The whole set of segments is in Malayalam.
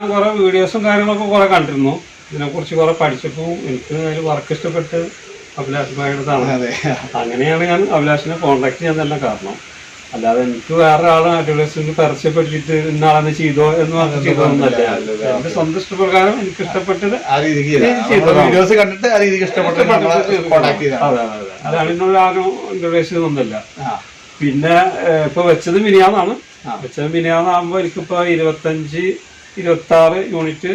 ഞാൻ കുറെ വീഡിയോസും കാര്യങ്ങളൊക്കെ കുറെ കണ്ടിരുന്നു. ഇതിനെക്കുറിച്ച് കുറെ പഠിച്ചപ്പോൾ എനിക്ക് അതിൽ വർക്ക് ഇഷ്ടപ്പെട്ട് അഭിലാഷ് ഭായിയുടെതാണ് അങ്ങനെയാണ് ഞാൻ അഭിലാഷിനെ കോൺടാക്ട് ചെയ്യാൻ തന്നെ കാരണം. അല്ലാതെ എനിക്ക് വേറെ ആളെ അഭിലാഷിന് പരസ്യപ്പെടുത്തിയിട്ട് ഇന്നാളെന്ന് ചെയ്തോ എന്ന് പറഞ്ഞ് ചെയ്തോന്നല്ല എന്റെ സ്വന്തം ഇഷ്ടപ്രകാരം എനിക്ക് ഇഷ്ടപ്പെട്ടത് വീഡിയോസ് കണ്ടിട്ട് ആ രീതിക്ക് ഇഷ്ടപ്പെട്ടത് അതെ അതെ അതെ. അതാണ് എന്നോട് ആരും ഇൻട്രൊഡ്യൂസ് ഒന്നല്ല. പിന്നെ ഇപ്പൊ വെച്ചത് മിനിയാന്നാണ്. വെച്ചത് മിനിയാന്നാകുമ്പോ എനിക്കിപ്പോ ഇരുപത്തഞ്ച് ഇരുപത്തി യൂണിറ്റ്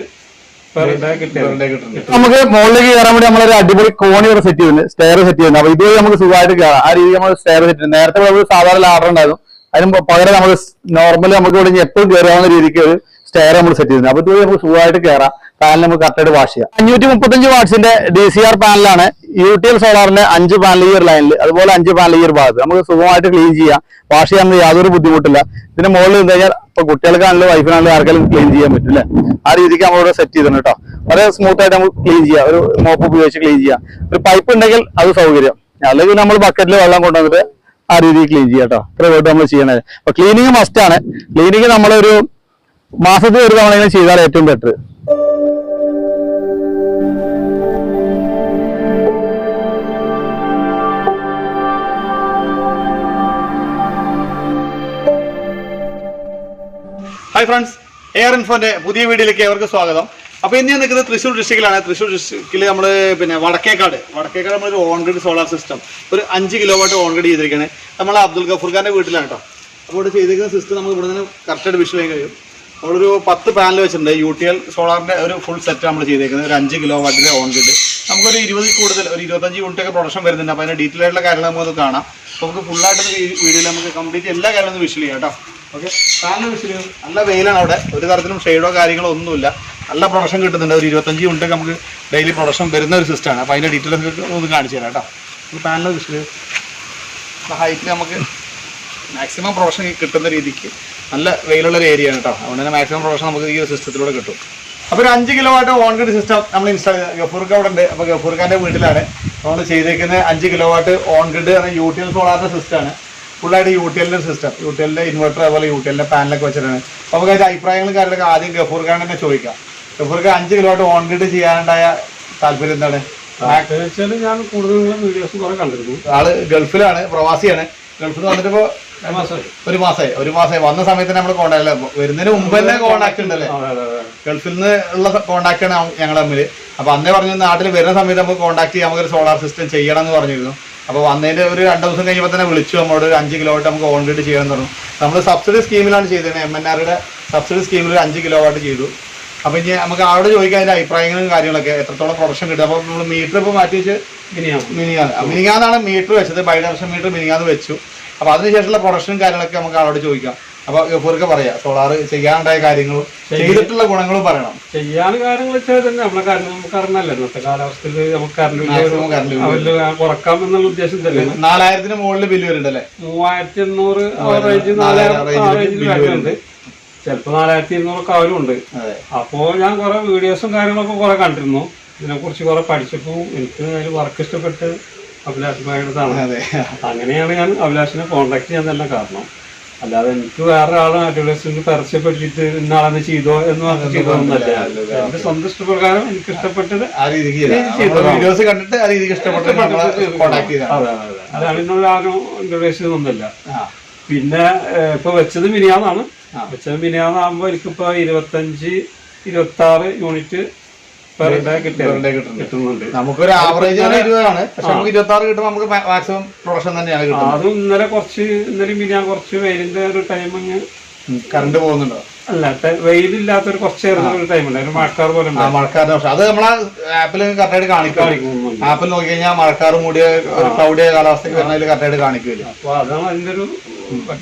നമുക്ക് മുകളിലേക്ക് കയറാൻ വേണ്ടി നമ്മളൊരു അടിപൊളി കോണി ഇവിടെ സെറ്റ് ചെയ്യുന്നുണ്ട് സ്റ്റെയർ സെറ്റ് ചെയ്യുന്നത് അപ്പൊ ഇതുവഴി നമുക്ക് സുഖമായിട്ട് കയറാം. ആ രീതിയിൽ നമ്മൾ സ്റ്റെയർ സെറ്റ് ചെയ്യുന്നത് നേരത്തെ നമ്മൾ സാധാരണ ലാഡർ ഉണ്ടായിരുന്നു. അതിന് പകരം നമുക്ക് നോർമലി നമുക്ക് ഇവിടെ എപ്പോഴും കയറാവുന്ന രീതിക്ക് ഒരു സ്റ്റെയർ നമ്മൾ സെറ്റ് ചെയ്യുന്നത് അപ്പൊ ഇതുവഴി നമുക്ക് സുഖമായിട്ട് കയറാം. പാനൽ നമുക്ക് കറക്റ്റായിട്ട് വാഷ് ചെയ്യാം. അഞ്ഞൂറ്റി മുപ്പത്തഞ്ച് വാട്സിന്റെ ഡി സി ആർ പാനലാണ് യു ടി എൽ സോളാറിന്റെ അഞ്ച് പാനൽ ഈ ഒരു ലൈനിൽ അതുപോലെ അഞ്ച് പാനൽ ഈ ഒരു ഭാഗത്ത്. നമുക്ക് സുഖമായിട്ട് ക്ലീൻ ചെയ്യാം. വാഷ് ചെയ്യാൻ യാതൊരു ബുദ്ധിമുട്ടില്ല. ഇതിന്റെ മുകളിൽ എന്താ കഴിഞ്ഞാൽ ഇപ്പൊ കുട്ടികൾക്കാണെങ്കിലും വൈഫിനാണെങ്കിലും ആർക്കെങ്കിലും ക്ലീൻ ചെയ്യാൻ പറ്റില്ല ആ രീതിക്ക് നമ്മളിവിടെ സെറ്റ് ചെയ്തിട്ടുണ്ട് കേട്ടോ വളരെ സ്മൂത്ത് ആയിട്ട് നമുക്ക് ക്ലീൻ ചെയ്യാം. ഒരു മോപ്പ് ഉപയോഗിച്ച് ക്ലീൻ ചെയ്യാം. ഒരു പൈപ്പ് ഉണ്ടെങ്കിൽ അത് സൗകര്യം. അല്ലെങ്കിൽ നമ്മൾ ബക്കറ്റിൽ വെള്ളം കൊണ്ടുവന്നിട്ട് ആ രീതിയിൽ ക്ലീൻ ചെയ്യാം കേട്ടോ ഇത്ര വേർഡ് നമ്മൾ ചെയ്യണത്. അപ്പൊ ക്ലീനിങ് മസ്റ്റ് ആണ്. ക്ലീനിങ് നമ്മളൊരു മാസത്തിൽ ഒരു തവണ ചെയ്താൽ ഏറ്റവും ബെറ്റർ ഹായ് ഫ്രണ്ട്സ് എയർ ഇൻഫോന്റെ പുതിയ വീഡിയോയിലേക്ക് അവർക്ക് സ്വാഗതം. അപ്പോൾ ഇന്ന് ഞാൻ നിൽക്കുന്നത് തൃശ്ശൂർ ഡിസ്ട്രിക്റ്റിലാണ് തൃശ്ശൂർ ഡിസ്ട്രിക്റ്റിൽ നമ്മൾ പിന്നെ വടക്കേക്കാട്. വടക്കേക്കാട് നമ്മളൊരു ഓൺഗ്രിഡ് സോളാർ സിസ്റ്റം. ഒരു അഞ്ച് കിലോ വാട്ട് ഓൺഗ്രിഡ് ചെയ്തിരിക്കുകയാണ് നമ്മൾ അബ്ദുൽ ഗഫൂർ വീട്ടിലാണ് കേട്ടോ. അപ്പോൾ ഇവിടെ ചെയ്തിരിക്കുന്ന സിസ്റ്റം നമുക്ക് ഇവിടെ നിന്ന് കറക്റ്റായിട്ട് വിഷ് ചെയ്യാൻ കഴിയും. നമ്മളൊരു പത്ത് പാനൽ വെച്ചിട്ടുണ്ട്. യു ടി എൽ സോളാറിന്റെ ഒരു ഫുൾ സെറ്റ് നമ്മൾ ചെയ്തേക്കുന്നത് ഒരു അഞ്ച് കിലോ വാട്ടിന്റെ ഓൺഗ്രിഡ്. നമുക്കൊരു ഇരുപതിൽ കൂടുതൽ ഒരു ഇരുപത്തഞ്ച് യൂണിറ്റ് ഒക്കെ പ്രൊഡക്ഷൻ വരുന്നുണ്ട്. അപ്പോൾ അതിന്റെ ഡീറ്റെയിൽ ആയിട്ടുള്ള കാര്യങ്ങൾ നമുക്ക് കാണാം. അപ്പോൾ നമുക്ക് ഫുള്ളായിട്ട് വീഡിയോയിൽ നമുക്ക് കംപ്ലീറ്റ് എല്ലാ കാര്യങ്ങളും വിഷ് ചെയ്യാം കേട്ടോ. ഓക്കെ. പാനൽ വിഷയം നല്ല വെയിലാണ് അവിടെ. ഒരു തരത്തിലും ഷെയ്ഡോ കാര്യങ്ങളോ ഒന്നുമില്ല. നല്ല പ്രൊഡക്ഷൻ കിട്ടുന്നുണ്ട്. ഒരു ഇരുപത്തഞ്ച് മിനിറ്റ് നമുക്ക് ഡെയിലി പ്രൊഡക്ഷൻ വരുന്ന ഒരു സിസ്റ്റമാണ് അപ്പോൾ അതിന്റെ ഡീറ്റെയിൽസ് ഒക്കെ ഒന്ന് കാണിച്ചു തരാം കേട്ടോ. പാനൽ വിഷയം ഹൈറ്റിൽ നമുക്ക് മാക്സിമം പ്രൊഡക്ഷൻ കിട്ടുന്ന രീതിക്ക് നല്ല വെയിലുള്ള ഒരു ഏരിയ ആണ് കേട്ടോ. അതുകൊണ്ട് തന്നെ മാക്സിമം പ്രൊഡക്ഷൻ നമുക്ക് ഈ ഒരു സിസ്റ്റത്തിലൂടെ കിട്ടും. അപ്പോൾ ഒരു അഞ്ച് kilo watt on grid system നമ്മൾ ഇൻസ്റ്റാൾ ഗഫൂർക്ക് അവിടെ ഉണ്ട്. അപ്പോൾ ഗഫൂർക്കാന്റെ വീട്ടിലാണ്. നമ്മൾ ചെയ്തേക്കുന്ന അഞ്ച് കിലോ വാട്ട് ഓൺ ഗ്രിഡ് എന്ന യു ടി സോളാറിന്റെ സിസ്റ്റമാണ് ഫുള്ളായിട്ട് യു ടി എല്ലിന്റെ സിസ്റ്റം യു ടി എല്ലിന്റെ ഇൻവെർട്ടർ അതുപോലെ യു ടി എല്ലിന്റെ പാനലൊക്കെ വെച്ചിട്ടാണ്. അപ്പോൾ നമുക്ക് അതിന്റെ അഭിപ്രായങ്ങളും കാര്യങ്ങളൊക്കെ ആദ്യം ഗഫൂർഖാൻ തന്നെ ചോദിക്കാം. ഗഫൂർക്ക് അഞ്ച് കിലോട്ട് ഓൺ ഗ്രിഡ് ചെയ്യാനുണ്ടായ താല്പര്യം എന്താണ്? ഞാൻ കൂടുതൽ വീഡിയോസ് കുറെ കണ്ടിരുന്നു. ആൾ ഗൾഫിലാണ് പ്രവാസിയാണ്. ഗൾഫിൽ നിന്ന് വന്നിട്ട് ഒരു മാസമായി ഒരു മാസമായി വന്ന സമയത്ത് നമ്മൾ കോണ്ടാക്ട് വരുന്നതിന് മുമ്പ് തന്നെ കോണ്ടാക്ട് ഉണ്ടല്ലേ? ഗൾഫിൽ നിന്ന് ഉള്ള കോണ്ടാക്ട് ആണ് ഞങ്ങൾ തമ്മിൽ അപ്പൊ അന്നേ പറഞ്ഞു നാട്ടിൽ വരുന്ന സമയത്ത് നമുക്ക് കോണ്ടാക്ട് ചെയ്യാൻ നമുക്കൊരു സോളാർ സിസ്റ്റം ചെയ്യണം എന്ന് പറഞ്ഞിരുന്നു. അപ്പൊ വന്നതിന്റെ ഒരു രണ്ട് ദിവസം കഴിഞ്ഞപ്പോൾ തന്നെ വിളിച്ചു നമ്മളോട് ഒരു അഞ്ച് കിലോ വാട്ട് നമുക്ക് ഓൺ ചെയ്യാൻ ചെയ്യണം പറഞ്ഞു. നമ്മൾ സബ്സിഡി സ്കീമിലാണ് ചെയ്തത് എം എൻ ആറുടെ സബ്സിഡി സ്കീമിൽ ഒരു അഞ്ച് കിലോ വാട്ട് ചെയ്തു. അപ്പോൾ ഇനി നമുക്ക് അവിടെ ചോദിക്കാൻ അതിന്റെ അഭിപ്രായങ്ങളും കാര്യങ്ങളൊക്കെ എത്രത്തോളം പ്രൊഡക്ഷൻ കിട്ടും. അപ്പോൾ നമ്മൾ മീറ്റർ ഇപ്പോൾ മാറ്റി വെച്ച് മിനിങ്ങാന്ന്. മിനിങ്ങാന്നാണ് മീറ്റർ വെച്ചത് ബൈഡയറക്ഷൻ മീറ്റർ മിനിങ്ങാന്ന് വെച്ചു. അപ്പൊ അതിനുശേഷമുള്ള പ്രൊഡക്ഷനും കാര്യങ്ങളൊക്കെ നമുക്ക് ആളോട് ചോദിക്കാം. അപ്പൊ ഗഫൂർക്ക് പറയാം സോളാർ ചെയ്യാനുണ്ടായ കാര്യങ്ങളും ചെയ്തിട്ടുള്ള ഗുണങ്ങളും പറയണം. ചെയ്യാൻ കാര്യങ്ങൾ വെച്ചാൽ തന്നെ നമ്മളെ കാരണം നമുക്ക് അറിഞ്ഞല്ലോ ഇന്നത്തെ കാലാവസ്ഥയിൽ നമുക്ക് കറണ്ട് കുറക്കാം എന്നുള്ള ഉദ്ദേശം തന്നെ നാലായിരത്തിന് മുകളിൽ ബില്ല് വരുന്നുണ്ടല്ലേ? മൂവായിരത്തി എണ്ണൂറ് റേഞ്ച് ചിലപ്പോ നാലായിരത്തി ഇരുന്നൂറൊക്കെ അവരും ഉണ്ട് അപ്പോ ഞാൻ കുറെ വീഡിയോസും കാര്യങ്ങളൊക്കെ കുറെ കണ്ടിരുന്നു. ഇതിനെ കുറിച്ച് കുറെ പഠിച്ചപ്പോൾ എനിക്ക് അതിൽ വർക്ക് ഇഷ്ടപ്പെട്ട് അഭിലാഷ് ഭായിയുടെ അതെ. അങ്ങനെയാണ് ഞാൻ അഭിലാഷിനെ കോൺടാക്ട് ചെയ്യാൻ തന്നെ കാരണം. അല്ലാതെ എനിക്ക് വേറെ ആളും അഡ്വർടൈസ്മെന്റ് പരസ്യപ്പെടുത്തിയിട്ട് ഇന്നാളെന്ന് ചെയ്തോ എന്ന് പറഞ്ഞ് ചെയ്തോന്നല്ല എന്റെ സ്വന്തം ഇഷ്ടപ്രകാരം എനിക്ക് ഇഷ്ടപ്പെട്ടത് ആ രീതിക്ക് വീഡിയോസ് കണ്ടിട്ട് ആ രീതിക്ക് ഇഷ്ടപ്പെട്ട് നമ്മളെ കോണ്ടാക്ട് അതെ അതെ അതെ. അതാണ് എന്നോട് ആരും ആ. പിന്നെ ഇപ്പൊ വെച്ചത് മിനിയാന്നാണ്. വെച്ചത് മിനിയാന്നാകുമ്പോ എനിക്കിപ്പോ ഇരുപത്തഞ്ച് ഇരുപത്തി ആറ് യൂണിറ്റ് നമുക്കൊരു ആവറേജ് ഇരുപതാണ് പക്ഷെ നമുക്ക് ഇരുപത്തി ആറ് കിട്ടുമ്പോൾ നമുക്ക് മാക്സിമം പ്രൊഡക്ഷൻ തന്നെയാണ് കിട്ടുന്നത്. അതും ഇന്നലെ കുറച്ച് ഇന്നലെ മിനിയാൻ കുറച്ച് വെയിലിന്റെ ഒരു ടൈമിങ് കറണ്ട് പോകുന്നുണ്ടോ? അല്ല ടെ- വെയിലില്ലാത്തൊരു കുറച്ച് ഒരു ടൈം ഒരു മഴക്കാർ പോലെ മഴക്കാർ പക്ഷെ അത് നമ്മളെ ആപ്പിൽ കറക്റ്റായിട്ട് കാണിക്കും. ആപ്പിൽ നോക്കി കഴിഞ്ഞാൽ മഴക്കാർ മൂടിയ ഒരു ക്ലൗഡിയ കാലാവസ്ഥയ്ക്ക് വരുന്നതിൽ കറക്റ്റായിട്ട് കാണിക്കില്ല അപ്പൊ അതാണ് അതിന്റെ ഒരു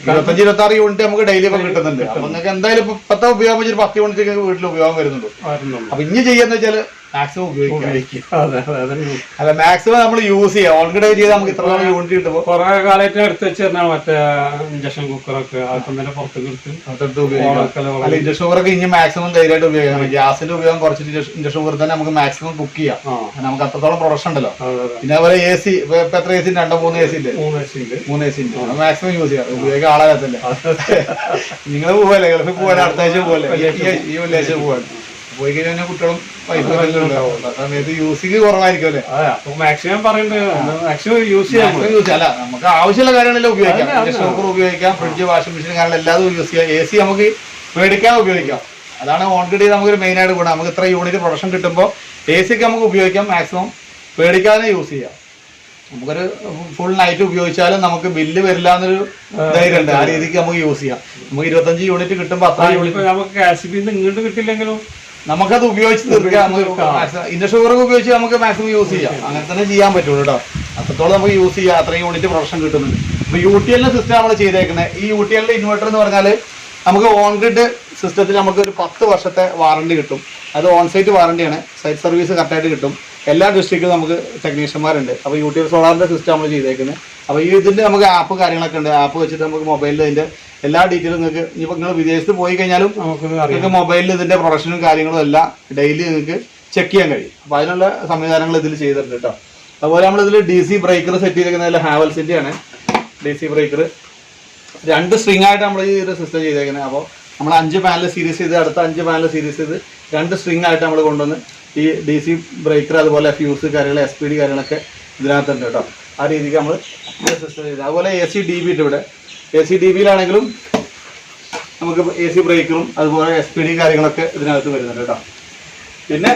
ഇരുപത്തഞ്ച് ഇരുപത്തി ആറ് യൂണിറ്റ് നമുക്ക് ഡെയിലി ഇപ്പൊ കിട്ടുന്നുണ്ട്. അപ്പൊ നിങ്ങൾക്ക് എന്തായാലും ഇപ്പൊ ഇപ്പത്തെ ഉപയോഗം വെച്ചിട്ട് പത്ത് യൂണിറ്റ് വീട്ടിൽ ഉപയോഗം വരുന്നുണ്ട് വരുന്നുള്ളൂ. അപ്പൊ ഇനി ചെയ്യാന്ന് വെച്ചാൽ മാക്സിമം ഉപയോഗിക്കും. അല്ല മാക്സിമം നമ്മൾ യൂസ് ചെയ്യാം. ഓൺഗ്രേഡ് ചെയ്ത് നമുക്ക് ഇത്ര യൂണിറ്റ് കിട്ടുമ്പോൾ കുറെ കാലമായിട്ട് എടുത്ത് വെച്ചിരുന്ന മറ്റേ ഇഞ്ചക്ഷൻ കുക്കറൊക്കെ അതൊക്കെ തന്നെ പുറത്തേക്ക് എടുത്ത് ഇൻഡക്ഷൻ കുക്കറൊക്കെ ഇനി മാക്സിമം ധൈര്യമായിട്ട് ഉപയോഗിക്കാം. ഗ്യാസിന്റെ ഉപയോഗം കുറച്ചിട്ട് ഇഞ്ചക്ഷൻ കുക്കർ തന്നെ നമുക്ക് മാക്സിമം കുക്ക് ചെയ്യാം. നമുക്ക് അത്രത്തോളം പ്രൊഡക്ഷൻ ഉണ്ടല്ലോ. പിന്നെ അതുപോലെ എ സി ഇപ്പൊ എത്ര എ സി രണ്ടോ മൂന്ന് എ സി ഇല്ലേ? മൂന്ന് ഉണ്ട്. മൂന്ന് എ സി ഉണ്ട്. മാക്സിമം യൂസ് ചെയ്യാം. ഉപയോഗിക്കാൻ ആളാകത്തില്ല നിങ്ങൾ പോവല്ലേ? ഗൾഫിൽ പോവാൻ അടുത്ത ആഴ്ച പോവല്ലേ? ഈ വല്ലാഴ്ച പോവാൻ പോയി കഴിഞ്ഞാൽ കുട്ടികളും പൈസ സമയത്ത് യൂസിങ് കുറവായിരിക്കും അല്ലേ മാക്സിമം പറയുന്നുണ്ട് മാക്സിമം യൂസ് ചെയ്യാം. അല്ല നമുക്ക് ആവശ്യമുള്ള കാര്യങ്ങളെല്ലാം ഉപയോഗിക്കാം. ഇൻഡക്ഷൻ കുക്കർ ഉപയോഗിക്കാം ഫ്രിഡ്ജ് വാഷിംഗ് മെഷീൻ കാരണം എല്ലാതും യൂസ് ചെയ്യാം. എ സി നമുക്ക് മേടിക്കാൻ ഉപയോഗിക്കാം. അതാണ് ഓൺഗ്രേഡ് നമുക്ക് മെയിൻ ആയിട്ട് ഗുണം. നമുക്ക് ഇത്ര യൂണിറ്റ് പ്രൊഡക്ഷൻ കിട്ടുമ്പോൾ എ സി ഒക്കെ നമുക്ക് ഉപയോഗിക്കാം മാക്സിമം പേടിക്കാതെ യൂസ് ചെയ്യാം. നമുക്കൊരു ഫുൾ നൈറ്റ് ഉപയോഗിച്ചാലും നമുക്ക് ബില്ല് വരില്ല എന്നൊരു ധൈര്യമുണ്ട് ആ രീതിക്ക് നമുക്ക് യൂസ് ചെയ്യാം. നമുക്ക് ഇരുപത്തഞ്ച് യൂണിറ്റ് കിട്ടുമ്പോൾ അത്ര യൂണിറ്റ് നമുക്ക് കാശ് ബിന്ന് ഇങ്ങോട്ട് കിട്ടില്ലെങ്കിലും നമുക്കത് ഉപയോഗിച്ച് തീർക്കാം ഇൻഡക്ഷൻ കുക്കറൊക്കെ ഉപയോഗിച്ച് നമുക്ക് മാക്സിമം യൂസ് ചെയ്യാം. അങ്ങനെ തന്നെ ചെയ്യാൻ പറ്റുള്ളൂ കേട്ടോ. അത്രത്തോളം നമുക്ക് യൂസ് ചെയ്യാം. അത്രയും യൂണിറ്റ് പ്രൊഡക്ഷൻ കിട്ടുന്നുണ്ട്. അപ്പൊ യു ടി എല്ലിന്റെ സിസ്റ്റം നമ്മൾ ചെയ്തേക്കുന്നത് ഈ യു ടി എല്ലിന്റെ ഇൻവെർട്ടർ എന്ന് പറഞ്ഞാൽ നമുക്ക് ഓൺ ഗ്രിഡ് സിസ്റ്റത്തിൽ നമുക്ക് ഒരു പത്ത് വർഷത്തെ വാറണ്ടി കിട്ടും. അത് ഓൺ സൈറ്റ് വാറണ്ടിയാണ് സൈറ്റ് സർവീസ് കറക്റ്റായിട്ട് കിട്ടും. എല്ലാ ഡിസ്ട്രിക്റ്റിലും നമുക്ക് ടെക്നീഷ്യന്മാരുണ്ട് അപ്പോൾ യു ടി എൽ സോളാറിന്റെ സിസ്റ്റം നമ്മൾ ചെയ്തേക്കുന്നത് അപ്പോൾ ഈ ഇതിന്റെ നമുക്ക് ആപ്പ് കാര്യങ്ങളൊക്കെ ഉണ്ട്. ആപ്പ് വെച്ചിട്ട് നമുക്ക് മൊബൈലിൽ ഇതിന്റെ എല്ലാ ഡീറ്റെയിലും നിങ്ങൾക്ക് ഇനിയിപ്പോൾ നിങ്ങൾ വിദേശത്ത് പോയി കഴിഞ്ഞാലും നമുക്ക് നിങ്ങൾക്ക് മൊബൈലിൽ ഇതിന്റെ പ്രൊഡക്ഷനും കാര്യങ്ങളും എല്ലാം ഡെയിലി നിങ്ങൾക്ക് ചെക്ക് ചെയ്യാൻ കഴിയും. അപ്പോൾ അതിനുള്ള സംവിധാനങ്ങൾ ഇതിൽ ചെയ്തിട്ടുണ്ട് കേട്ടോ അതുപോലെ നമ്മളിതിൽ ഡി സി ബ്രേക്കർ സെറ്റ് ചെയ്തിരിക്കുന്നത് ഹാവൽസിന്റെ ആണ്. ഡി സി ബ്രേക്കർ രണ്ട് സ്ട്രിങ് ആയിട്ട് നമ്മൾ ഈ ഒരു സിസ്റ്റം ചെയ്തേക്കുന്നത് അപ്പോൾ നമ്മൾ അഞ്ച് പാനൽ സീരീസ് ചെയ്ത് അടുത്ത അഞ്ച് പാനൽ സീരീസ് ചെയ്ത് രണ്ട് സ്ട്രിങ് ആയിട്ട് നമ്മൾ കൊണ്ടുവന്ന് ഈ ഡി സി ബ്രേക്കർ അതുപോലെ ഫ്യൂസ് കാര്യങ്ങൾ എസ് പി ഡി കാര്യങ്ങളൊക്കെ ഇതിനകത്തുണ്ട് കേട്ടോ ആ രീതിക്ക് നമ്മൾ സിസ്റ്റം ചെയ്ത് അതുപോലെ എ സി ഡി ബി ഇവിടെ എ സി ഡി ബിയിലാണെങ്കിലും നമുക്ക് എ സി ബ്രേക്കറും അതുപോലെ എസ് പി ഡി കാര്യങ്ങളൊക്കെ ഇതിനകത്ത് വരുന്നുണ്ട് കേട്ടോ പിന്നെ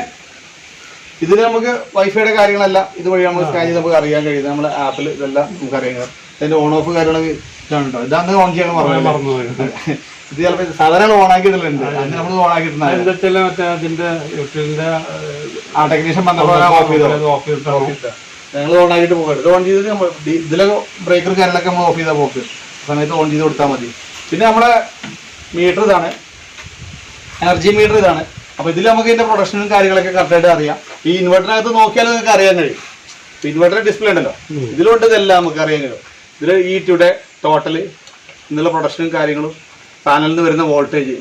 ഇതിൽ നമുക്ക് വൈഫൈയുടെ കാര്യങ്ങളെല്ലാം ഇതുവഴി നമ്മൾ സ്കാൻ ചെയ്ത് നമുക്ക് അറിയാൻ കഴിയുന്നത് നമ്മുടെ ആപ്പിൽ ഇതെല്ലാം നമുക്ക് അറിയാം അതിന്റെ ഓൺ ഓഫ് കാര്യങ്ങളൊക്കെ ഇതാണ് കേട്ടോ ഓൺ ചെയ്യാൻ പറഞ്ഞു ഇത് ചിലപ്പോൾ സാധാരണ ഓൺ ആക്കിയിട്ടുണ്ട് അന്ന് നമ്മൾ ഓൺ ആക്കിയിട്ടുണ്ട് ആ ടെക്നീഷ്യൻ വന്നപ്പോൾ ഓഫ് ചെയ്തോ ഓഫ് ഞങ്ങൾ ഓൺ ആക്കിയിട്ട് പോകരുത് ഇത് ഓൺ ചെയ്തിട്ട് നമ്മൾ ഇതിലൊക്കെ ഇതിലെ ബ്രേക്കർ കാര്യങ്ങളൊക്കെ നമ്മൾ ഓഫ് ചെയ്താൽ പോക്ക്. സമയത്ത് ഓൺ ചെയ്ത് കൊടുത്താൽ മതി. പിന്നെ നമ്മുടെ മീറ്റർ ഇതാണ്. എനർജി മീറ്റർ ഇതാണ്. അപ്പോൾ ഇതിൽ നമുക്ക് ഇതിന്റെ പ്രൊഡക്ഷനും കാര്യങ്ങളൊക്കെ കറക്റ്റായിട്ട് അറിയാം. ഈ ഇൻവെർട്ടറിനകത്ത് നോക്കിയാൽ നിങ്ങൾക്ക് അറിയാൻ കഴിയും. ഇൻവെർട്ടർ ഡിസ്പ്ലേ ഉണ്ടല്ലോ. ഇതിലുണ്ട് ഇതെല്ലാം നമുക്ക് അറിയാൻ കഴിയും. ഇതിൽ ഈ ടുഡേ ടോട്ടൽ ഇന്നുള്ള പ്രൊഡക്ഷനും കാര്യങ്ങളും പാനലിൽ നിന്ന് വരുന്ന voltage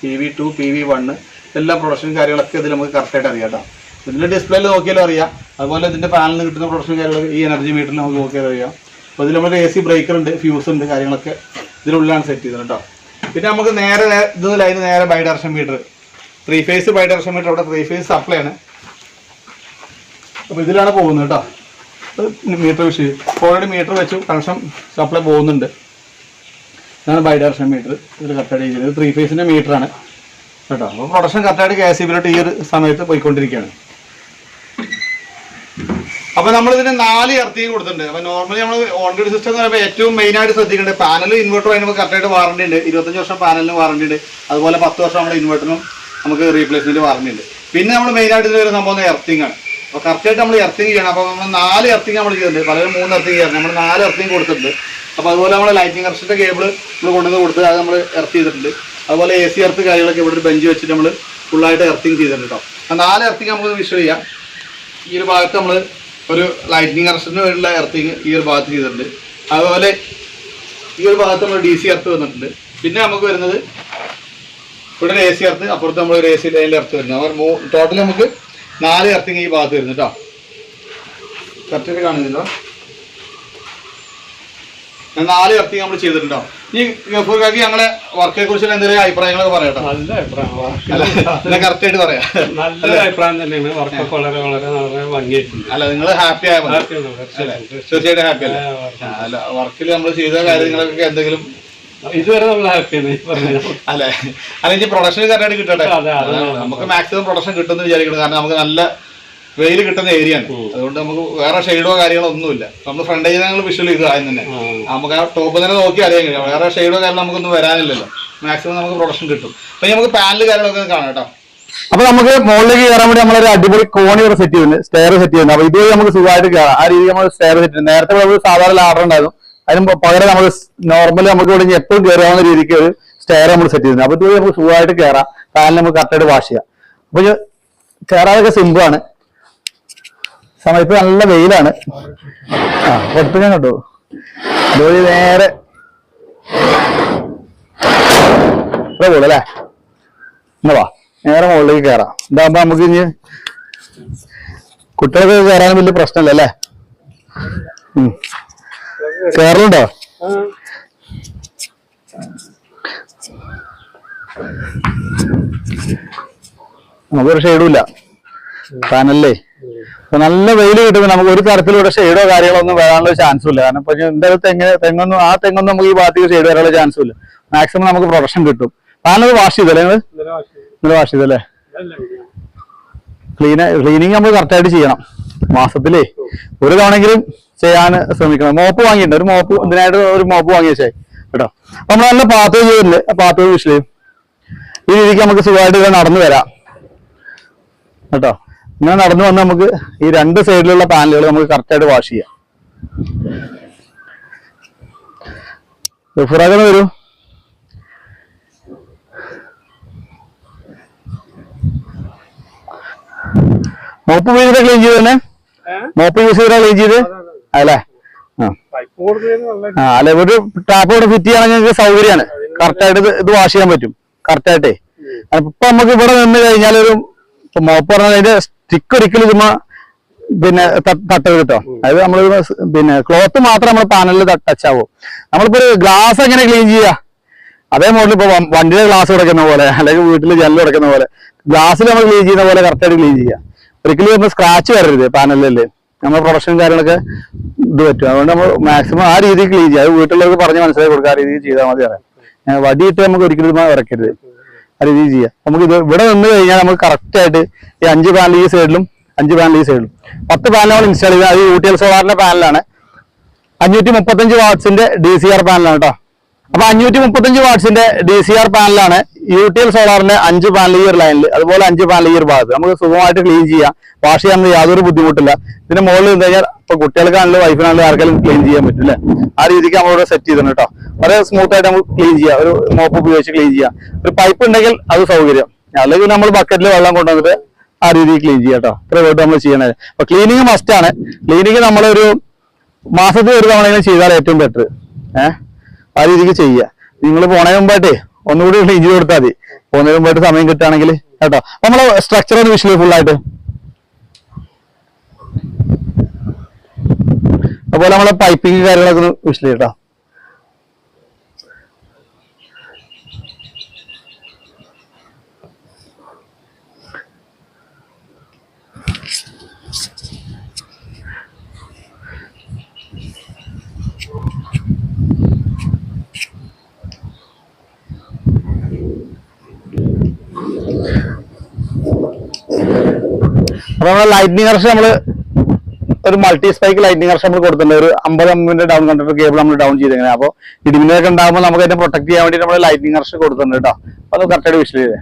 P V two P V one എല്ലാ പ്രൊഡക്ഷനും കാര്യങ്ങളൊക്കെ ഇതിൽ നമുക്ക് കറക്റ്റായിട്ട് അറിയാം കേട്ടോ. ഇതിന്റെ ഡിസ്പ്ലേയിൽ നോക്കിയാലും അറിയാം. അതുപോലെ ഇതിന്റെ പാനലിൽ നിന്ന് കിട്ടുന്ന പ്രൊഡക്ഷൻ കാര്യങ്ങൾ ഈ എനർജി മീറ്ററിൽ നമുക്ക് നോക്കിയാൽ അറിയാം. അപ്പോൾ ഇതിൽ നമ്മുടെ എ സി ബ്രേക്കർ ഉണ്ട് ഫ്യൂസ് ഉണ്ട് കാര്യങ്ങളൊക്കെ ഇതിനുള്ളിലാണ് സെറ്റ് ചെയ്തത് കേട്ടോ. പിന്നെ നമുക്ക് നേരെ ഇത് ലൈൻ നേരെ bi direction meter three phase bi direction meter അവിടെ ത്രീ ഫേസ് സപ്ലൈ ആണ്. അപ്പോൾ ഇതിലാണ് പോകുന്നത് കേട്ടോ. മീറ്റർ വിഷയം ഓൾറെഡി മീറ്റർ വെച്ചു കണക്ഷൻ സപ്ലൈ പോകുന്നുണ്ട്. ഇതാണ് ബൈ ഡയറക്ഷൻ മീറ്റർ ഇതിൽ കറക്റ്റായിട്ട് ചെയ്തത് ത്രീ ഫേസിന്റെ മീറ്ററാണ് കേട്ടോ. അപ്പോൾ പ്രൊഡക്ഷൻ കറക്റ്റായിട്ട് കെ എസ് ഈ ഒരു സമയത്ത് പോയിക്കൊണ്ടിരിക്കുകയാണ്. അപ്പൊ നമ്മൾ ഇതിന് നാല് ഇറത്തി കൊടുത്തിട്ടുണ്ട്. അപ്പൊ നോർമലി നമ്മൾ ഓൺ ഗ്രിഡ് സിസ്റ്റം എന്ന് പറയുമ്പോൾ ഏറ്റവും മെയിൻ ആയിട്ട് ശ്രദ്ധിക്കേണ്ടത് പാനൽ ഇൻവെർട്ടർ അതിന് കറക്റ്റായിട്ട് വാറണ്ടി ഉണ്ട്. ഇരുപത്തഞ്ച് വർഷം പാനലിന് വാറണ്ടി ഉണ്ട്. അതുപോലെ പത്ത് വർഷം നമ്മുടെ ഇൻവെർട്ടറിനും നമുക്ക് റീപ്ലേസ്മെന്റ് വാറണ്ടി ഉണ്ട്. പിന്നെ നമ്മൾ മെയിൻ ആയിട്ട് ഇതിൽ സംഭവം എർത്തിങ് ആണ്. അപ്പോൾ കറക്റ്റായിട്ട് നമ്മൾ എർത്തിങ് ചെയ്യണം. അപ്പോൾ നമ്മൾ നാല് എർത്തിങ് നമ്മൾ ചെയ്തിട്ടുണ്ട്. പലരും മൂന്ന് എർത്തിങ് ചെയ്യാറുണ്ട് നമ്മൾ നാല് എർത്തിങ് കൊടുത്തിട്ടുണ്ട്. അപ്പോൾ അതുപോലെ നമ്മൾ ലൈറ്റിംഗ് കറക്റ്റിന്റെ കേബിൾ നമ്മൾ കൊണ്ടുവന്ന് കൊടുത്ത് അത് നമ്മൾ എർത്ത് ചെയ്തിട്ടുണ്ട്. അതുപോലെ എ സി എർത്ത് കാര്യങ്ങളൊക്കെ ഇവിടെ ഒരു ബെഞ്ച് വെച്ചിട്ട് നമ്മൾ ഫുള്ളായിട്ട് എർത്തിങ് ചെയ്തിട്ടുണ്ട് കേട്ടോ അപ്പോൾ നാല് എർത്തിങ് നമുക്ക് വിഷ്വൽ ചെയ്യാം. ഈ ഒരു ഭാഗത്ത് നമ്മൾ ഒരു ലൈറ്റിനിങ് അറസ്റ്റിന് വേണ്ടിയുള്ള എർത്തിങ് ഈ ഒരു ഭാഗത്ത് ചെയ്തിട്ടുണ്ട്. അതുപോലെ ഈ ഒരു ഭാഗത്ത് നമ്മൾ ഡി സി എർത്ത് വന്നിട്ടുണ്ട്. പിന്നെ നമുക്ക് വരുന്നത് ഇവിടെ ഒരു എ സി എർത്ത് അപ്പുറത്ത് നമ്മൾ ഒരു എ സി ലൈനിൽ എർത്ത് വരുന്നത്. അവർ ടോട്ടൽ നമുക്ക് നാല് എർത്തിങ് ഈ ഭാഗത്ത് വരുന്നു കേട്ടോ കറക്റ്റ് കാണുന്നില്ല നാല് എർത്തിങ് നമ്മൾ ചെയ്തിട്ടുണ്ടോ? ഈ ഗഫൂർക്കാക്ക് ഞങ്ങളെ വർക്കിനെ കുറിച്ചുള്ള എന്തെങ്കിലും അഭിപ്രായങ്ങളൊക്കെ പറയട്ടെ നല്ല അഭിപ്രായം. കറക്റ്റ് ആയിട്ട് പറയാം. നല്ല അഭിപ്രായം തന്നെയാണ്. വർക്കൊക്കെ വളരെ വളരെ വളരെ ഭംഗിയായിട്ടുണ്ട്. അല്ല നിങ്ങൾ ഹാപ്പി ആയ തീർച്ചയായിട്ടും. ഹാപ്പി അല്ലേ? അല്ല വർക്കിൽ നമ്മൾ ചെയ്ത കാര്യങ്ങളൊക്കെ എന്തെങ്കിലും ഇതുവരെ നമ്മൾ ഹാപ്പിയാണ്. അല്ലെ? അല്ലെങ്കിൽ പ്രൊഡക്ഷൻ കറക്റ്റായിട്ട് കിട്ടട്ടെ. നമുക്ക് മാക്സിമം പ്രൊഡക്ഷൻ കിട്ടുമെന്ന് വിചാരിക്കണം. കാരണം നമുക്ക് നല്ല വെയിൽ കിട്ടുന്ന ഏരിയ ആണ്. അതുകൊണ്ട് നമുക്ക് വേറെ ഷെയ്ഡോ കാര്യങ്ങളോ ഒന്നുമില്ല. നമ്മൾ ഫ്രണ്ട് ചെയ്താൽ ഞങ്ങൾ വിഷ്വൽ ചെയ്തു ആദ്യം തന്നെ. നമുക്ക് ആ ടോപ്പ് തന്നെ നോക്കി അറിയാൻ കഴിയും. വേറെ ഷെയ്ഡോ കാര്യം നമുക്കൊന്നും വരാനില്ലല്ലോ. മാക്സിമം നമുക്ക് പ്രൊഡക്ഷൻ കിട്ടും. അപ്പൊ നമുക്ക് പാനൽ കാര്യങ്ങളൊക്കെ കാണാം കേട്ടോ. അപ്പൊ നമുക്ക് മുകളിലേക്ക് കയറാൻ വേണ്ടി നമ്മളൊരു അടിപൊളി കോണി ഇവിടെ സെറ്റ് ചെയ്യുന്നുണ്ട് സ്റ്റെയർ സെറ്റ് ചെയ്യുന്നുണ്ട് അപ്പൊ ഇതുവഴി നമുക്ക് സുഖമായിട്ട് കയറാം. ആ രീതിയിൽ നമ്മൾ സ്റ്റെയർ സെറ്റ് ചെയ്യുന്നത് നേരത്തെ നമ്മൾ സാധാരണ ലാഡർ ഉണ്ടായിരുന്നു. അതിന് പകരം നമ്മൾ നോർമലി നമുക്ക് ഇവിടെ എപ്പോഴും കയറാവുന്ന രീതിക്ക് ഒരു സ്റ്റെയർ നമ്മൾ സെറ്റ് ചെയ്യുന്നത് അപ്പൊ ഇതുവഴി നമുക്ക് സുഖമായിട്ട് കയറാം. കാലിന് നമുക്ക് കറക്റ്റായിട്ട് വാഷ് ചെയ്യാം. അപ്പൊ കയറാതൊക്കെ കയറാനൊക്കെ സിമ്പിൾ ആണ്. സമയത്ത് നല്ല വെയിലാണ്. ആ പുറത്ത് ഞാൻ കണ്ടു ജോലി നേരെ പോകും അല്ലേ? വാ. നേരെ മുകളിലേക്ക് കയറാം ഇതാകുമ്പോ നമുക്ക് ഇനി കുട്ടികൾക്ക് കയറാനും വലിയ പ്രശ്നമില്ല അല്ലേ. കയറലുണ്ടോ നമുക്കൊരു ഷെയ്ഡും ഇല്ല. പാനല്ലേ നല്ല വെയിൽ കിട്ടുമ്പോൾ നമുക്ക് ഒരു തരത്തിലൂടെ ഷെയ്ഡോ കാര്യങ്ങളോ ഒന്നും വരാനുള്ള ചാൻസും ഇല്ല. കാരണം ഇപ്പൊ എന്തായാലും തെങ്ങ് തെങ്ങൊന്നും ആ തെങ്ങൊന്നും നമുക്ക് ഈ ഭാഗത്തേക്ക് ഷെയ്ഡ് വരാനുള്ള ചാൻസും ഇല്ല. മാക്സിമം നമുക്ക് പ്രൊഡക്ഷൻ കിട്ടും. താനത് വാഷ് ചെയ്തല്ലേ നിങ്ങൾ വാഷ് ചെയ്തല്ലേ? ക്ലീന ക്ലീനിങ് നമ്മൾ കറക്റ്റായിട്ട് ചെയ്യണം. മാസത്തിലേ ഒരു തവണെങ്കിലും ചെയ്യാൻ ശ്രമിക്കണം. മോപ്പ് വാങ്ങിയിട്ടുണ്ട്. ഒരു മോപ്പ് ഇതിനായിട്ട് ഒരു മോപ്പ് വാങ്ങിയ ശേ കേട്ടോ? അപ്പൊ നമ്മൾ നല്ല പാത്ത് ചെയ്തില്ലേ ആ പാത്ത് വിഷയം ഈ രീതിക്ക് നമുക്ക് സുഖമായിട്ട് നടന്നു വരാം. കേട്ടോ? ഇങ്ങനെ നടന്നു വന്ന് നമുക്ക് ഈ രണ്ട് സൈഡിലുള്ള പാനലുകൾ നമുക്ക് കറക്റ്റായിട്ട് വാഷ് ചെയ്യാം. ഫുറാഖ് വരൂ. മോപ്പ് യൂസ് ചെയ്ത ക്ലീൻ ചെയ്ത് തന്നെ? മോപ്പ് യൂസ് ചെയ്താ ക്ലീൻ ചെയ്ത്? അല്ലേ? ആ. അല്ലെ? ഒരു ടാപ്പ് ഇവിടെ ഫിറ്റ് ചെയ്യാൻ ഞങ്ങൾക്ക് സൗകര്യമാണ്. കറക്റ്റായിട്ട് ഇത് ഇത് വാഷ് ചെയ്യാൻ പറ്റും. കറക്റ്റായിട്ടേ ഇപ്പൊ നമുക്ക് ഇവിടെ നിന്ന് കഴിഞ്ഞാൽ ഒരു മോപ്പ് പറഞ്ഞാൽ അതിന്റെ സ്റ്റിക്ക് ഒരിക്കലും പിന്നെ തട്ടരുത് കേട്ടോ. അതായത് നമ്മൾ പിന്നെ ക്ലോത്ത് മാത്രം നമ്മൾ പാനലിൽ ടച്ച് ആവും. നമ്മളിപ്പോ ഒരു ഗ്ലാസ് എങ്ങനെ ക്ലീൻ ചെയ്യുക അതേ മോഡൽ ഇപ്പൊ വണ്ടിയുടെ ഗ്ലാസ് കിടക്കുന്ന പോലെ അല്ലെങ്കിൽ വീട്ടിൽ ജനൽ കിടക്കുന്ന പോലെ ഗ്ലാസ്സിൽ നമ്മൾ ക്ലീൻ ചെയ്യുന്ന പോലെ കറക്റ്റായിട്ട് ക്ലീൻ ചെയ്യുക ഒരിക്കലും നമ്മൾ സ്ക്രാച്ച് വരരുത് പാനലിൽ നമ്മുടെ പ്രൊഡക്ഷൻ കാര്യങ്ങളൊക്കെ ഇത് പറ്റും. അതുകൊണ്ട് നമ്മൾ മാക്സിമം ആ രീതിയിൽ ക്ലീൻ ചെയ്യുക അത് വീട്ടിലുള്ളവർക്ക് പറഞ്ഞ് മനസ്സിലാക്കി കൊടുക്കുക ആ രീതിയിൽ ചെയ്താൽ മതി പറയാം. വടിയിട്ട് നമുക്ക് ഒരിക്കലും ഇറക്കരുത് ആ രീതിയിൽ ചെയ്യാം. നമുക്ക് ഇത് ഇവിടെ നിന്ന് കഴിഞ്ഞാൽ നമുക്ക് കറക്റ്റ് ആയിട്ട് ഈ അഞ്ച് പാനൽ ഈ സൈഡിലും അഞ്ച് പാനൽ ഈ സൈഡിലും പത്ത് നമ്മൾ ഇൻസ്റ്റാൾ ചെയ്ത് അത് യു ടി എൽ സോളാറിന്റെ പാനലാണ് അഞ്ഞൂറ്റി മുപ്പത്തഞ്ച് വാട്സിന്റെ ഡി സി ആർ പാനലാണ് കേട്ടോ അപ്പൊ അഞ്ഞൂറ്റി മുപ്പത്തഞ്ച് വാട്സിന്റെ ഡി സി ആർ പാനലാണ് യു ടി എൽ സോളാറിന്റെ അഞ്ച് പാനൽ ഈ ഒരു ലൈനിൽ അതുപോലെ അഞ്ച് പാനൽ ഈ ഒരു ഭാഗത്ത്. നമുക്ക് സുഖമായിട്ട് ക്ലീൻ ചെയ്യാം. വാഷ് ചെയ്യാൻ യാതൊരു ബുദ്ധിമുട്ടില്ല. ഇതിന്റെ മുകളിൽ എന്താ കഴിഞ്ഞാൽ ഇപ്പൊ കുട്ടികൾക്കാണെങ്കിലും വൈഫിനാണെങ്കിലും ആർക്കെങ്കിലും ക്ലീൻ ചെയ്യാൻ പറ്റില്ല? ആ രീതിക്ക് നമ്മളിവിടെ സെറ്റ് ചെയ്തിട്ടുണ്ട് കേട്ടോ വളരെ സ്മൂത്ത് ആയിട്ട് നമുക്ക് ക്ലീൻ ചെയ്യാം. ഒരു മോപ്പ് ഉപയോഗിച്ച് ക്ലീൻ ചെയ്യാം. ഒരു പൈപ്പ് ഉണ്ടെങ്കിൽ അത് സൗകര്യം. അല്ലെങ്കിൽ നമ്മൾ ബക്കറ്റിൽ വെള്ളം കൊണ്ടുവന്നിട്ട് ആ രീതിയിൽ ക്ലീൻ ചെയ്യാം കേട്ടോ ഇത്ര നമ്മൾ ചെയ്യണത് അപ്പൊ ക്ലീനിങ് മസ്റ്റ് ആണ്. ക്ലീനിങ് നമ്മളൊരു മാസത്തിൽ ഒരു തവണയെങ്കിലും ചെയ്താൽ ഏറ്റവും ബെറ്റർ ഏഹ്? ആ രീതിക്ക് ചെയ്യുക. നിങ്ങൾ പോണതിന് മുമ്പായിട്ടേ ഒന്നുകൂടി ചെയ്ത് കൊടുത്താൽ മതി. പോകുന്നതിന് മുമ്പായിട്ട് സമയം കിട്ടുകയാണെങ്കിൽ കേട്ടോ. നമ്മളെ സ്ട്രക്ചർ ഒന്ന് വിഷയം ഫുള്ളായിട്ട് അതുപോലെ നമ്മളെ പൈപ്പിംഗ് കാര്യങ്ങളൊക്കെ ഒന്ന് വിഷയം കേട്ടോ. അപ്പൊ നമ്മളെ ലൈറ്റിനിങ് കറക്ഷൻ നമ്മൾ ഒരു മൾട്ടി സ്പൈക്ക് ലൈറ്റിനിങ് കറക്ഷൻ നമ്മൾ കൊടുത്തിട്ടുണ്ട്. ഒരു അമ്പത് എമ്മിന്റെ ഡൗൺ കണ്ടക്ടർ കേബിൾ നമ്മൾ ഡൗൺ ചെയ്തേങ്ങനെ അപ്പൊ ഇടിമിനൊക്കെ ഉണ്ടാകുമ്പോൾ നമുക്ക് അതിനെ പ്രൊട്ടക്ട് ചെയ്യാൻ വേണ്ടി നമ്മൾ ലൈറ്റിനിങ് കറക്ഷൻ കൊടുത്തിട്ടുണ്ട് കേട്ടോ. അത് കറക്റ്റായിട്ട് വിഷയം ചെയ്തേ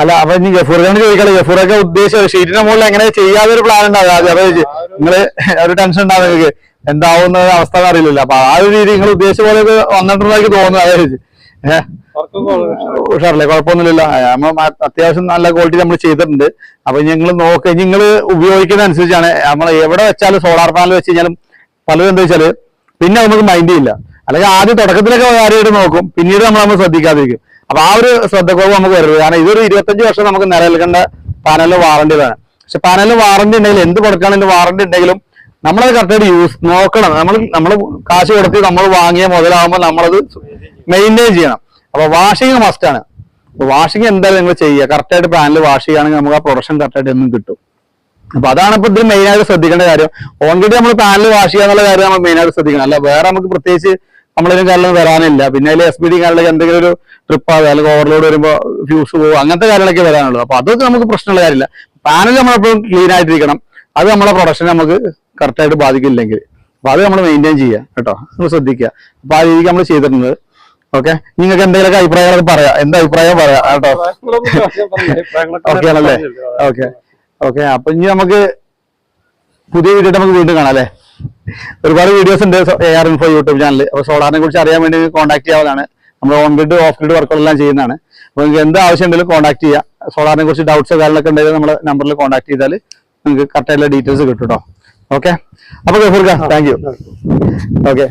അല്ല അപ്പൊ ഇനി ഗഫൂറിനോട് ചോദിക്കാം ഗഫൂറൊക്കെ ഉദ്ദേശം ഷീറ്റിന്റെ മുകളിൽ എങ്ങനെ ചെയ്യാതെ ഒരു പ്ലാൻ ഉണ്ടാവുക? ആദ്യം അപ്പൊ നിങ്ങൾ ഒരു ടെൻഷൻ ഉണ്ടാവും നിങ്ങൾക്ക് എന്താവുന്ന അവസ്ഥ അറിയില്ലല്ലോ. അപ്പൊ ആ ഒരു രീതി നിങ്ങൾ ഉദ്ദേശിച്ച പോലെ വന്നിട്ടുള്ളതായിട്ട് തോന്നുന്നു. അതെ ഏഹ്. ഉഷാറല്ലേ? കുഴപ്പമൊന്നുമില്ലല്ലോ. നമ്മൾ അത്യാവശ്യം നല്ല ക്വാളിറ്റി നമ്മൾ ചെയ്തിട്ടുണ്ട്. അപ്പൊ നിങ്ങൾ നോക്ക നിങ്ങൾ ഉപയോഗിക്കുന്ന അനുസരിച്ചാണ് നമ്മൾ എവിടെ വെച്ചാലും സോളാർ പാനൽ വെച്ച് കഴിഞ്ഞാലും പലതും എന്താ വെച്ചാൽ പിന്നെ നമുക്ക് മൈൻഡ് ചെയ്യില്ല അല്ലെങ്കിൽ ആദ്യം തുടക്കത്തിലൊക്കെ കാര്യമായിട്ട് നോക്കും. പിന്നീട് നമ്മൾ നമ്മൾ ശ്രദ്ധിക്കാതിരിക്കും. അപ്പൊ ആ ഒരു ശ്രദ്ധക്കുറവ് നമുക്ക് വരരുത്. കാരണം ഇതൊരു ഇരുപത്തഞ്ച് വർഷം നമുക്ക് നിലനിൽക്കേണ്ട പാനലിൽ വാറണ്ടിയതാണ് പക്ഷെ പാനലിൽ വാറണ്ടി ഉണ്ടെങ്കിൽ എന്ത് കൊടുക്കുകയാണെങ്കിലും വാറണ്ടി ഉണ്ടെങ്കിലും നമ്മളത് കറക്റ്റായിട്ട് യൂസ് നോക്കണം. നമ്മൾ നമ്മൾ കാശ് കൊടുത്ത് നമ്മൾ വാങ്ങിയ മുതലാകുമ്പോൾ നമ്മളത് മെയിന്റെയിൻ ചെയ്യണം. അപ്പൊ വാഷിംഗ് ആണ്. വാഷിംഗ് എന്തായാലും നിങ്ങൾ ചെയ്യുക. കറക്റ്റായിട്ട് പാനൽ വാഷ് ചെയ്യുകയാണെങ്കിൽ നമുക്ക് ആ പ്രൊഡക്ഷൻ കറക്റ്റായിട്ട് എന്നും കിട്ടും. അപ്പൊ അതാണ് ഇപ്പൊ ഇതിൽ മെയിൻ ആയിട്ട് ശ്രദ്ധിക്കേണ്ട കാര്യം. ഓൾറെഡി നമ്മൾ പാനൽ വാഷ് ചെയ്യാന്നുള്ള കാര്യം നമ്മൾ മെയിൻ ആയിട്ട് ശ്രദ്ധിക്കണം. അല്ല വേറെ നമുക്ക് പ്രത്യേകിച്ച് നമ്മളതിനും കാര്യങ്ങളും വരാനില്ല. പിന്നെ അതിൽ എസ് ബി ഡി കാര്യങ്ങളൊക്കെ എന്തെങ്കിലും ഒരു ട്രിപ്പ് ആവുക അല്ലെങ്കിൽ ഓവർലോഡ് വരുമ്പോൾ ഫ്യൂസ് പോകും അങ്ങനത്തെ കാര്യങ്ങളൊക്കെ വരാനുള്ളൂ. അപ്പൊ അതൊക്കെ നമുക്ക് പ്രശ്നമുള്ള കാര്യമില്ല. പാനൽ നമ്മളെപ്പോഴും ക്ലീൻ ആയിട്ടിരിക്കണം. അത് നമ്മളെ പ്രൊഡക്ഷൻ നമുക്ക് കറക്റ്റായിട്ട് ബാധിക്കില്ലെങ്കിൽ. അപ്പൊ അത് നമ്മൾ മെയിന്റെയിൻ ചെയ്യുക കേട്ടോ. നമ്മൾ ശ്രദ്ധിക്കുക. അപ്പൊ ആ രീതിക്ക് നമ്മൾ ചെയ്തിട്ടുണ്ട് ഓക്കെ നിങ്ങൾക്ക് എന്തെങ്കിലുമൊക്കെ അഭിപ്രായങ്ങളൊക്കെ പറയാം. എന്താ അഭിപ്രായം പറയാം കേട്ടോ ഓക്കെ ആണല്ലേ? ഓക്കെ ഓക്കെ അപ്പൊ ഇനി നമുക്ക് പുതിയ വീഡിയോ നമുക്ക് വീണ്ടും കാണാം അല്ലേ? ഒരുപാട് വീഡിയോസ് ഉണ്ട് A R info YouTube channel അപ്പൊ സോളാറിനെ കുറിച്ച് അറിയാൻ വേണ്ടി കോൺടാക്ട് ചെയ്യാവുന്നതാണ്. നമ്മൾ ഓൺ ഗ്രിഡ് ഓഫ് ഗ്രിഡ് വർക്കുകളെല്ലാം ചെയ്യുന്നതാണ്. അപ്പോൾ നിങ്ങൾക്ക് എന്ത് ആവശ്യം ഉണ്ടെങ്കിലും കോൺടാക്ട് ചെയ്യാം. സോളാറിനെ കുറിച്ച് ഡൗട്ട്സ് കാര്യങ്ങളൊക്കെ ഉണ്ടെങ്കിൽ നമ്മുടെ നമ്പറിൽ കോൺടാക്ട് ചെയ്താൽ നിങ്ങൾക്ക് കറക്റ്റായിട്ടുള്ള ഡീറ്റെയിൽസ് കിട്ടും കേട്ടോ ഓക്കെ അപ്പോൾ ഗഫൂർക്ക താങ്ക് യു ഓക്കെ